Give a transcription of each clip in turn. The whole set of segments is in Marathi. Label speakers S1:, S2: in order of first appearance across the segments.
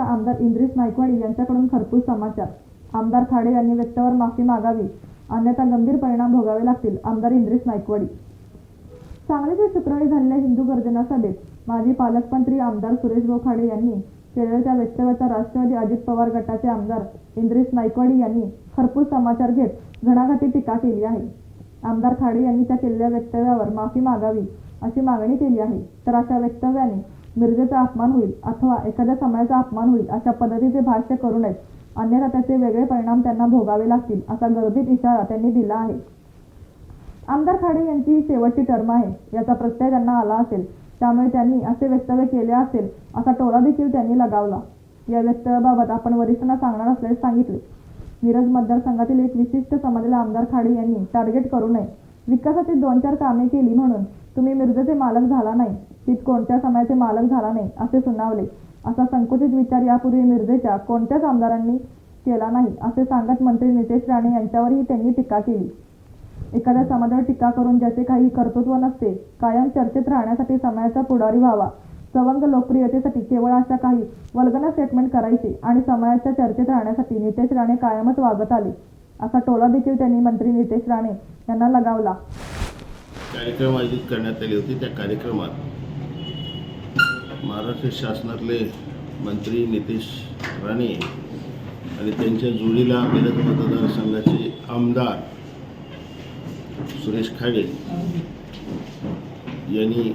S1: मिरजेचा आमदार इंद्रिस नायकवाडी यांच्याकडून खरपूस समाचार. आमदार खाडे यांनी व्यक्तावर माफी मागावी अन्यथा गंभीर परिणाम भोगावे लागतील आमदार इंद्रिस नायकवाडी. सांगली शुक्रवारी झालेल्या हिंदू गर्जना सभेत माजी पालकमंत्री आमदार सुरेश भाऊ खाडे यांनी केलेल्या त्या वक्तव्याचा राष्ट्रवादी अजित पवार गटाचे आमदार इंद्रिस नायकवाडी यांनी खरपूस समाचार घेत घणाघाती टीका केली आहे. आमदार खाडे यांनी त्या केलेल्या वक्तव्यावर माफी मागावी अशी मागणी केली आहे. तर अशा वक्तव्याने मिरजेचा अपमान होईल अथवा एखाद्या समाजाचा अपमान होईल अशा पद्धतीचे भाष्य करू नयेत. अन्यथा त्याचे वेगळे परिणाम त्यांना भोगावे लागतील असा गर्दीत इशारा त्यांनी दिला आहे. आमदार खाडे यांची ही शेवटची टर्म आहे. याचा प्रत्यय त्यांना आला असेल. त्यामुळे त्यांनी असे वक्तव्य केले असेल असा टोला देखील त्यांनी लगावला. या वक्तव्याबाबत आपण वरिष्ठांना सांगणार असल्याचे सांगितले. मिरज मतदारसंघातील एक विशिष्ट समाजाला आमदार खाडे यांनी टार्गेट करू नये. विकासाची दोन चार कामे केली म्हणून तुम्ही मिरजेचे मालक झाला नाही. तीच कोणत्या समयाचे मालक झाला नाही असे सुनावले. असा संकुचित विचार यापूर्वी मिरजेच्या कोणत्याच आमदारांनी केला नाही असे सांगत मंत्री नितेश राणे यांच्यावरही त्यांनी टीका केली. एखाद्या समाजावर टीका करून ज्याचे काही कर्तृत्व नसते कायम चर्चेत राहण्यासाठी समाजाचा पुढारी व्हावा. सवंग लोकप्रियतेसाठी केवळ अशा काही वल्गना स्टेटमेंट करायचे आणि समाजाच्या चर्चेत राहण्यासाठी नितेश राणे कायमच वागत आले असा टोला देखील त्यांनी मंत्री नितेश राणे यांना लगावला.
S2: कार्यक्रम आयोजित करण्यात आली होती. त्या कार्यक्रमात महाराष्ट्र शासनातले मंत्री नितेश राणे आणि त्यांच्या जोडीला मिरज मतदारसंघाचे आमदार सुरेश खाडे यांनी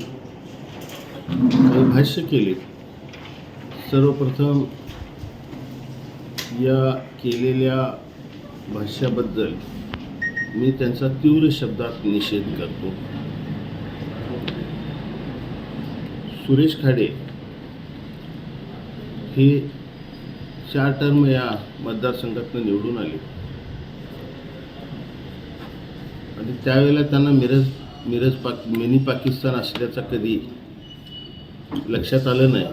S2: काही भाष्य केले. सर्वप्रथम या केलेल्या भाष्याबद्दल मी त्यांचा तीव्र शब्दात निषेध करतो. सुरेश खाडे हे चार टर्म या मतदारसंघातून निवडून आले. आणि त्यावेळेला त्यांना मिरज मिरज पाक मिनी पाकिस्तान असल्याचा कधी लक्षात आलं नाही.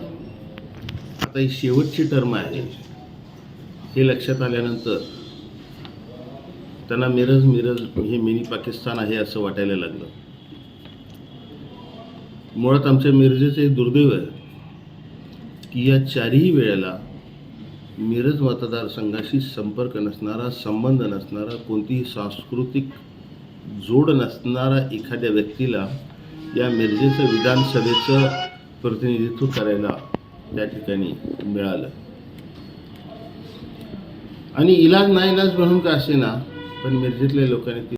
S2: आता ही शेवटची टर्म आहे. हे लक्षात आल्यानंतर त्यांना मिरज मिरज हे मिनी पाकिस्तान आहे असं वाटायला लागलं. मुळात आमच्या मिरजेचे एक दुर्दैव आहे की या चारही वेळेला मिरज मतदारसंघाशी संपर्क नसणारा संबंध नसणारा कोणतीही सांस्कृतिक जोड नसणारा एखाद्या व्यक्तीला या मिरजेचं विधानसभेचं प्रतिनिधित्व करायला त्या ठिकाणी मिळालं. आणि इलाज ना इलाज म्हणून का असे ना पण मिरजेतल्या लोकांनी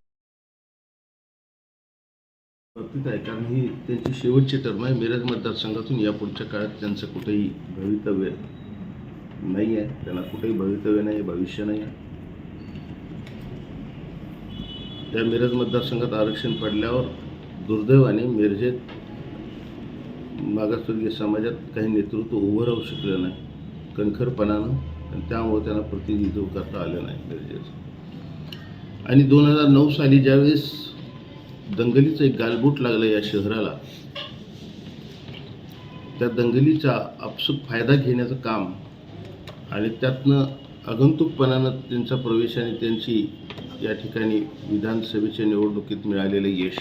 S2: ती आहे कारण ही त्यांची शेवटची टर्म आहे. मिरज मतदारसंघातून या पुढच्या काळात त्यांचं कुठेही भवितव्य नाही आहे. त्यांना कुठेही भवितव्य नाही भविष्य नाही आहे. त्या मिरज मतदारसंघात आरक्षण पडल्यावर दुर्दैवाने मिरजेत मागासवर्गीय समाजात काही नेतृत्व उभं राहू शकलं नाही. कणखरपणानं आणि त्यामुळे त्यांना प्रतिनिधित्व करता आलं नाही मिरजेचं. आणि दोन हजार नऊ साली ज्यावेळेस दंगलीचं एक गालबोट लागलं या शहराला. त्या दंगलीचा आपसूक फायदा घेण्याचं काम आणि त्यातनं आगंतुकपणानं त्यांचा प्रवेश आणि त्यांची या ठिकाणी विधानसभेच्या निवडणुकीत मिळालेलं यश.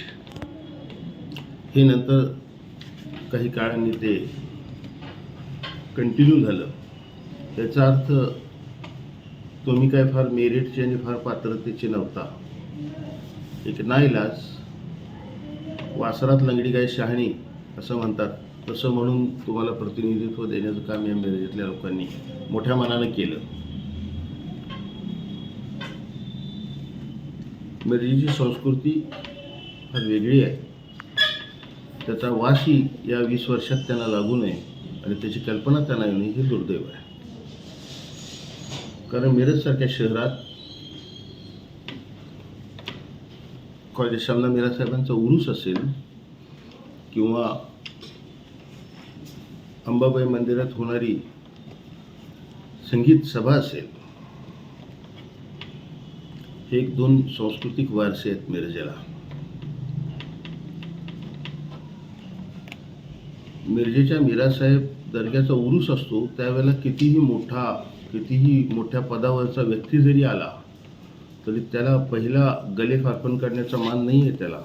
S2: हे नंतर काही काळांनी ते कंटिन्यू झालं. त्याचा अर्थ तुम्ही काय फार मेरिटचे आणि फार पात्रतेचे नव्हता. एक नाईलाज वासरात लंगडी काय शहाणी असं म्हणतात. तसं म्हणून तुम्हाला प्रतिनिधित्व देण्याचं काम या मिरजेतल्या लोकांनी मोठ्या मनानं केलं. मिरजेची संस्कृती फार वेगळी आहे. त्याचा वासही या वीस वर्षात त्यांना लागू नये आणि त्याची कल्पना त्यांना येणे हे दुर्दैव आहे. कारण मिरजसारख्या शहरात कॉलेज शामना मिरासाहेबांचा उरूस असेल किंवा अंबाबाई मंदिरात होणारी संगीत सभा असेल हे एक दोन सांस्कृतिक वारसे आहेत मिरजेला. मिरजेच्या मीरासाहेब दर्ग्याचा उरूस असतो त्यावेळेला कितीही मोठा कितीही मोठ्या पदावरचा व्यक्ती जरी आला तरी त्याला पहिला गले अर्पण करण्याचा मान नाही आहे त्याला.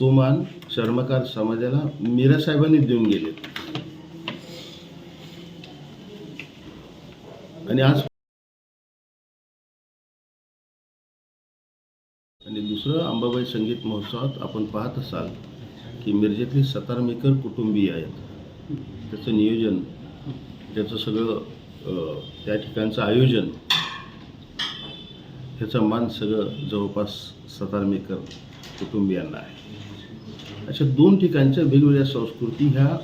S2: तो मान चर्मकार समाजाला मीरासाहेबांनी देऊन गेले. आणि आज आणि दुसरं अंबाबाई संगीत महोत्सवात आपण पाहत असाल की मिरजेतले सतारमेकर कुटुंबीय आहेत. त्याचं नियोजन त्याचं सगळं त्या ठिकाणचं आयोजन ह्याचं मान सगळं जवळपास सतारमेकर कुटुंबियांना आहे. अशा दोन ठिकाणच्या वेगवेगळ्या संस्कृती ह्या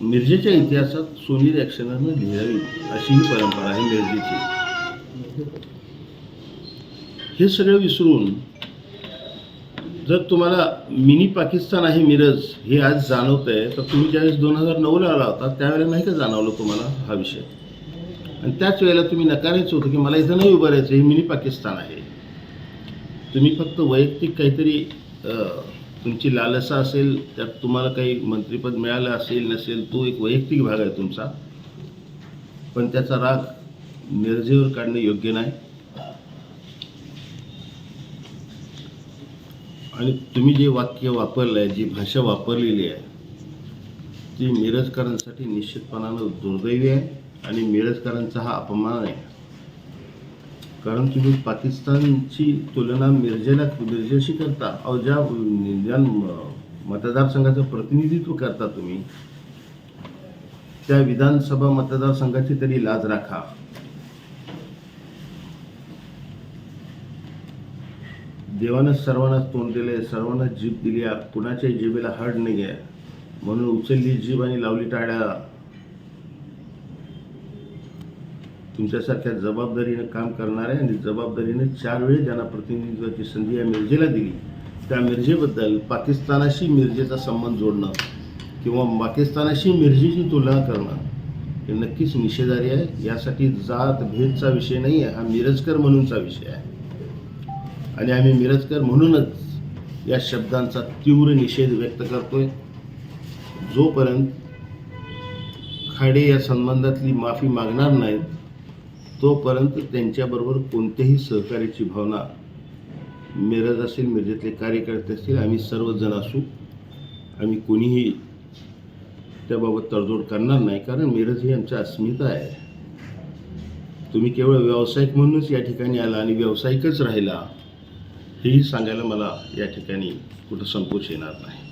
S2: मिरजेच्या इतिहासात सोनी रॅक्शनानं लिहावी अशी ही परंपरा आहे मिरजेची. हे सगळं विसरून जर तुम्हाला मिनी पाकिस्तान आहे मिरज हे आज जाणवत आहे तर तुम्ही ज्यावेळेस दोन हजार नऊला आला होता त्यावेळेला नाही का जाणवलं तुम्हाला हा विषय? आणि त्याच वेळेला तुम्ही नकारायचं होतं की मला इथं नाही उभं राहायचं हे मिनी पाकिस्तान आहे. तुम्ही फक्त वैयक्तिक काहीतरी तुमची लालसा असेल त्यात तुम्हाला काही मंत्रिपद मिळालं असेल नसेल तो एक वैयक्तिक भाग आहे तुमचा. पण त्याचा राग निर्जेवर काढणं योग्य नाही. आणि तुम्ही जे वाक्य वापरलं आहे जी भाषा वापरलेली आहे ती मिरजकरांसाठी निश्चितपणानं दुर्दैवी आहे. आणि मिरजकरांचा हा अपमान आहे. कारण तुम्ही पाकिस्तानची तुलना मिरजेला मिरजेशी करता. अहो ज्या ज्या मतदारसंघाचं प्रतिनिधित्व करता तुम्ही त्या विधानसभा मतदारसंघाची तरी लाज राखा. देवानं सर्वांनाच तोंड दिले सर्वांना जीभ दिली कुणाच्याही जिभेला हाड नाही आहे म्हणून उचलली जीभ आणि लावली टाळ्या. तुमच्यासारख्या जबाबदारीनं काम करणाऱ्या आणि जबाबदारीनं चार वेळी ज्यांना प्रतिनिधित्वाची संधी या मिरजेला दिली त्या मिरजेबद्दल पाकिस्तानाशी मिरजेचा संबंध जोडणं किंवा पाकिस्तानाशी मिरजेची तुलना करणं हे नक्कीच निषेधारी आहे. यासाठी जात भेदचा विषय नाही आहे हा मिरजकर म्हणूनचा विषय आहे. आणि आम्ही मिरजकर म्हणूनच या शब्दांचा तीव्र निषेध व्यक्त करतोय. जोपर्यंत खाडे या संबंधातली माफी मागणार नाहीत तोपर्यंत त्यांच्याबरोबर कोणत्याही सहकार्याची भावना मिरज असेल मिरजेतले कार्यकर्ते असतील आम्ही सर्वजण असू. आम्ही कोणीही त्याबाबत तडजोड करणार नाही कारण मिरज ही आमची अस्मिता आहे. तुम्ही केवळ व्यावसायिक म्हणूनच या ठिकाणी आला आणि व्यावसायिकच राहिला हेही सांगायला मला या ठिकाणी कुठं संकोच येणार नाही.